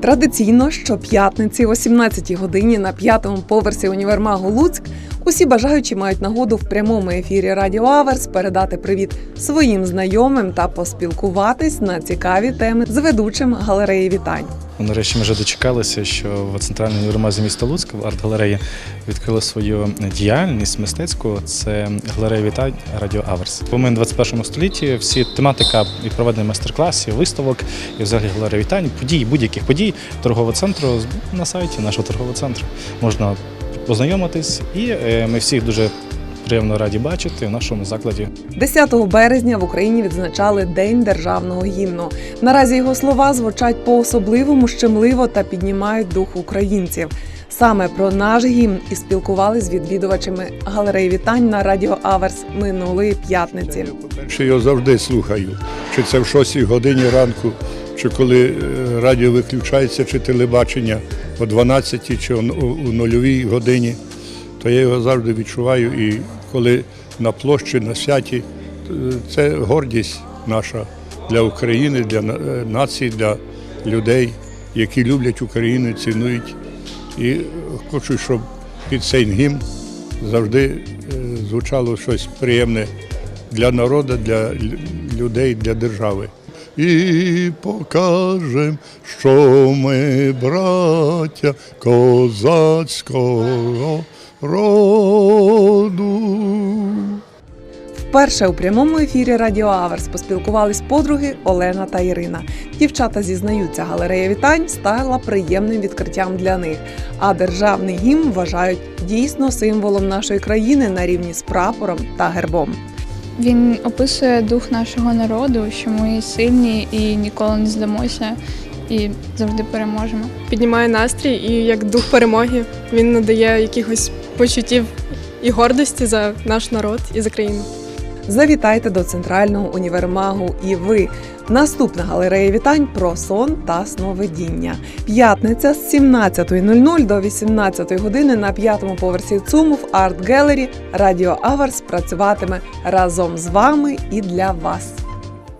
Традиційно щоп'ятниці о 17 годині на п'ятому поверсі універмагу Луцьк усі бажаючі мають нагоду в прямому ефірі Радіо Аверс передати привіт своїм знайомим та поспілкуватись на цікаві теми з ведучим галереї вітань. Ну, Нарешті ми вже дочекалися, що в центральній універмазі міста Луцька в арт-галереї відкрили свою діяльність мистецьку. Це галерея вітань Радіо Аверс. Бо ми в 21 столітті всі тематика і проведення майстер-класів, виставок і взагалі галерея вітань, подій, будь-яких подій торгового центру на сайті нашого торгового центру можна познайомитись. І е, ми всіх дуже приємно раді бачити в нашому закладі 10 березня в Україні відзначали День державного гімну. Наразі його слова звучать по-особливому щемливо та піднімають дух українців. Саме про наш гімн і спілкували з відвідувачами галереї вітань на радіо Аверс минулої п'ятниці. Що його завжди слухаю. Чи це в 6 годині ранку, чи коли е, радіо виключається, чи телебачення о 12 чи о нульовій годині, то я його завжди відчуваю. І коли на площі, на святі, е, це гордість наша для України, для е, нації, для людей, які люблять Україну, цінують. І хочу, щоб під цей гімн завжди е, звучало щось приємне для народу, для людей, для держави. І покажем, що ми браття козацького роду. Вперше у прямому ефірі Радіо Аверс поспілкувались подруги Олена та Ірина. Дівчата зізнаються, галерея вітань стала приємним відкриттям для них. А державний гімн вважають дійсно символом нашої країни на рівні з прапором та гербом. Він описує дух нашого народу, що ми сильні і ніколи не здамося, і завжди переможемо. піднімає настрій і як дух перемоги він надає якихось почуттів і гордості за наш народ і за країну. Завітайте до центрального універмагу і ви. Наступна галерея вітань про сон та сновидіння. П'ятниця з 17.00 до 18 години на п'ятому поверсі ЦУМу в Арт Гелері Радіо Аверс працюватиме разом з вами і для вас.